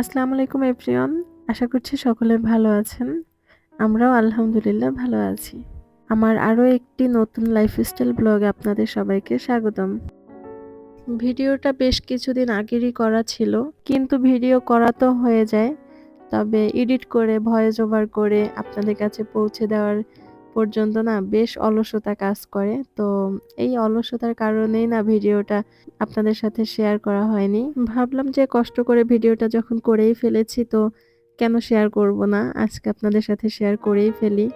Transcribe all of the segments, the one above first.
আসসালামু আলাইকুম, এভরিওয়ান। আশা করছি সকলে ভালো আছেন। আমরাও আলহামদুলিল্লাহ ভালো আছি। আমার আরও একটি নতুন লাইফস্টাইল ব্লগে আপনাদের সবাইকে স্বাগতম। ভিডিওটা বেশ কিছুদিন আগেরই করা ছিল, কিন্তু ভিডিও করা তো হয়ে যায়। তবে এডিট করে, ভয়েস ওভার করে আপনাদের কাছে পৌঁছে দেওয়ার পর্যন্ত না বেশ অলসতা কাজ করে। তো এই অলসতার কারণেই না ভিডিওটা আপনাদের সাথে শেয়ার করা হয়নি। ভাবলাম যে কষ্ট করে ভিডিওটা যখন করেই ফেলেছি তো কেন শেয়ার করব না? আজকে আপনাদের সাথে শেয়ার করেই ফেলি।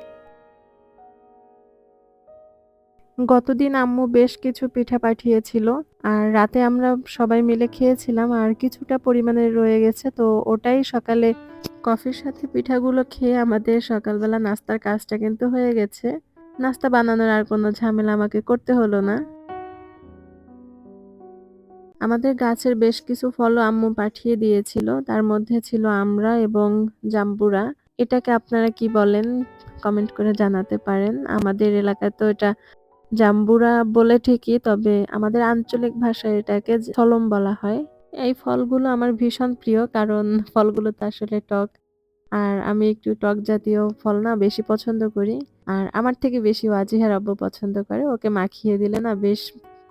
গতদিন আম্মু বেশ কিছু পিঠা পাঠিয়েছিল আর রাতে আমরা সবাই মিলে খেয়েছিলাম আর কিছুটা পরিমাণে রয়ে গেছে। তো ওটাই সকালে কফির সাথে পিঠাগুলো খেয়ে আমাদের সকালবেলা নাস্তার কাজটা কিন্তু হয়ে গেছে। নাস্তা বানানোর আর কোনো ঝামেলা আমাকে করতে হলো না। আমাদের গাছের বেশ কিছু ফলও আম্মু পাঠিয়ে দিয়েছিল। তার মধ্যে ছিল আমরা এবং জাম্বুরা। এটাকে আপনারা কি বলেন? কমেন্ট করে জানাতে পারেন। আমাদের এলাকায় তো এটা জাম্বুরা বলে ঠিকই, তবে আমাদের আঞ্চলিক ভাষায় এটাকে ছলম বলা হয়। এই ফলগুলো আমার ভীষণ প্রিয়, কারণ ফলগুলো তো আসলে টক। আর আমি একটু টক জাতীয় ফল না বেশি পছন্দ করি, আর আমার থেকে বেশি ওয়াজিহার আব্বু পছন্দ করে, ওকে মাখিয়ে দিলে না বেশ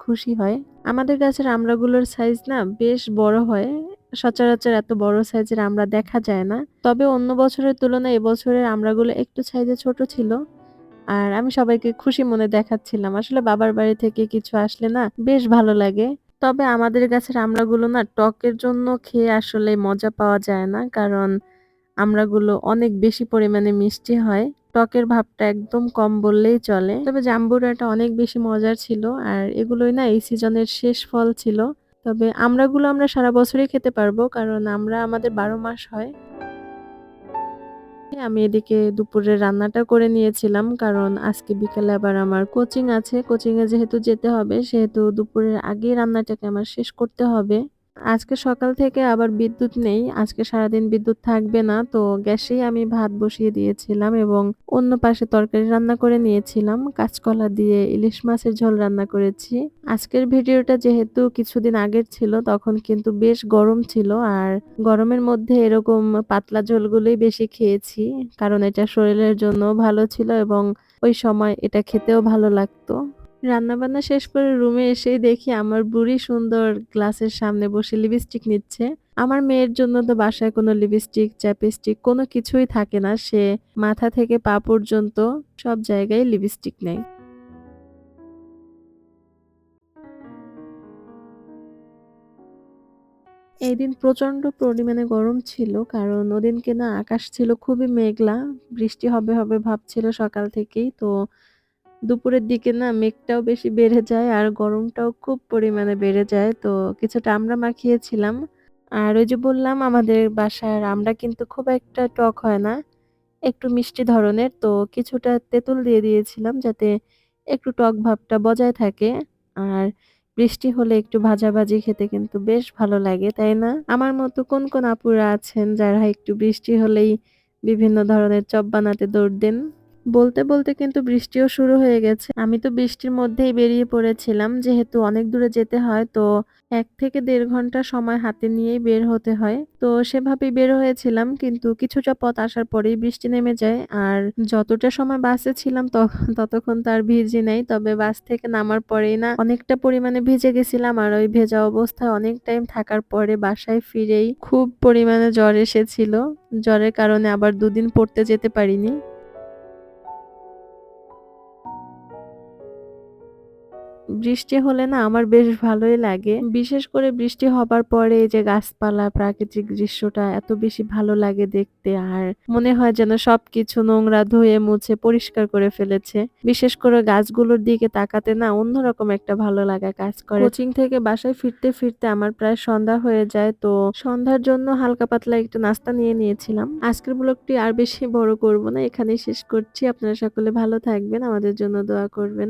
খুশি হয়। আমাদের গাছের আমড়াগুলোর সাইজ না বেশ বড় হয়, সচরাচর এত বড় সাইজের আমরা দেখা যায় না। তবে অন্য বছরের তুলনায় এবছরের আমড়াগুলো একটু সাইজে ছোট ছিল, আর আমি সবাইকে খুশি মনে দেখাচ্ছিলাম। আসলে বাবার বাড়ি থেকে কিছু আসলে না বেশ ভালো লাগে। তবে আমাদের গাছের আমড়াগুলো না টকের জন্য খেয়ে আসলে মজা পাওয়া যায় না। কারণ আমড়াগুলো অনেক বেশি পরিমাণে মিষ্টি হয়। টকের ভাবটা একদম কম বললেই চলে। তবে জাম্বুরাটা অনেক বেশি মজার ছিল আর এগুলোই না এই সিজনের শেষ ফল ছিল। তবে আমড়াগুলো আমরা সারা বছরই খেতে পারব কারণ আমরা আমাদের বারো মাস হয়। আমি এদিকে দুপুরে রান্নাটা করে নিয়েছিলাম, কারণ আজকে বিকালে আবার আমার কোচিং আছে। কোচিংয়ে যেহেতু যেতে হবে, সেহেতু দুপুরের আগেই রান্নাটাকে আমার শেষ করতে হবে। আজকে সকাল থেকে আবার বিদ্যুৎ নেই। আজকে সারাদিন বিদ্যুৎ থাকবে না, তো গ্যাসেই আমি ভাত বসিয়ে দিয়েছিলাম এবং অন্য পাশে তরকারি রান্না করে নিয়েছিলাম। কাঁচকলা দিয়ে ইলিশ মাছের ঝোল রান্না করেছি। আজকের ভিডিওটা যেহেতু কিছুদিন আগের ছিল, তখন কিন্তু বেশ গরম ছিল আর গরমের মধ্যে এরকম পাতলা ঝোলগুলোই বেশি খেয়েছি, কারণ এটা শরীরের জন্য ভালো ছিল এবং ওই সময় এটা খেতেও ভালো লাগতো। রান্নাবান্না শেষ করে রুমে এসেই দেখি আমার বুড়ি সুন্দর গ্লাসের সামনে বসে লিপস্টিক নিচ্ছে। আমার মেয়ের জন্য তো বাসায় কোনো লিপস্টিক, চ্যাপস্টিক কোনো কিছুই থাকে না। সে মাথা থেকে পা পর্যন্ত সব জায়গায় লিপস্টিক নেয়। এই দিন প্রচণ্ড পরিমাণে গরম ছিল, কারণ ওদিনকে না আকাশ ছিল খুবই মেঘলা, বৃষ্টি হবে হবে ভাবছিল সকাল থেকেই। তো দুপুরের দিকে না মেঘটাও বেশি বেড়ে যায় আর গরমটাও খুব পরিমাণে বেড়ে যায়। তো কিছুটা আমরা মাখিয়েছিলাম। আর ওই যে বললাম আমাদের বাসার আমরা কিন্তু খুব একটা টক হয় না, একটু মিষ্টি ধরনের। তো কিছুটা তেঁতুল দিয়ে দিয়েছিলাম যাতে একটু টক ভাবটা বজায় থাকে। আর বৃষ্টি হলে একটু ভাজাভাজি খেতে কিন্তু বেশ ভালো লাগে, তাই না? আমার মতো কোন কোন আপুরা আছেন যারা একটু বৃষ্টি হলেই বিভিন্ন ধরনের চপ বানাতে দৌড় দেন? বলতে বলতে কিন্তু বৃষ্টিও শুরু হয়ে গেছে। আমি তো বৃষ্টির মধ্যেই বেরিয়ে পড়েছিলাম, যেহেতু অনেক দূরে যেতে হয়, তো এক থেকে দেড় ঘণ্টা সময় হাতে নিয়েই বের হতে হয়। তো সেভাবেই বের হয়েছিলাম, কিন্তু কিছুটা পথ আসার পরেই বৃষ্টি নেমে যায়, আর যতটা সময় বাসে ছিলাম ততক্ষণ তার ভিজি নাই, তবে বাস থেকে নামার পরেই না অনেকটা পরিমাণে ভিজে গেছিলাম, আর ওই ভেজা অবস্থায় অনেক টাইম থাকার পরে বাসায় ফিরেই খুব পরিমাণে জ্বর এসেছিল। জ্বরের কারণে আবার দুদিন পড়তে যেতে পারিনি। বৃষ্টি হলে না আমার বেশ ভালোই লাগে। বিশেষ করে বৃষ্টি হবার পরে এই যে গাছপালা, প্রাকৃতিক দৃশ্যটা এত বেশি ভালো লাগে দেখতে। আর মনে হয় যেন সবকিছু নোংরা ধুয়ে মুছে পরিষ্কার করে ফেলেছে। বিশেষ করে গাছগুলোর দিকে তাকাতে না অন্যরকম একটা ভালো লাগা কাজ করে। কোচিং থেকে বাসায় ফিরতে ফিরতে আমার প্রায় সন্ধ্যা হয়ে যায়, তো সন্ধ্যার জন্য হালকা পাতলা একটু নাস্তা নিয়ে নিয়েছিলাম। আজকের ব্লগটি আর বেশি বড় করব না, এখানেই শেষ করছি। আপনারা সকলে ভালো থাকবেন, আমাদের জন্য দোয়া করবেন।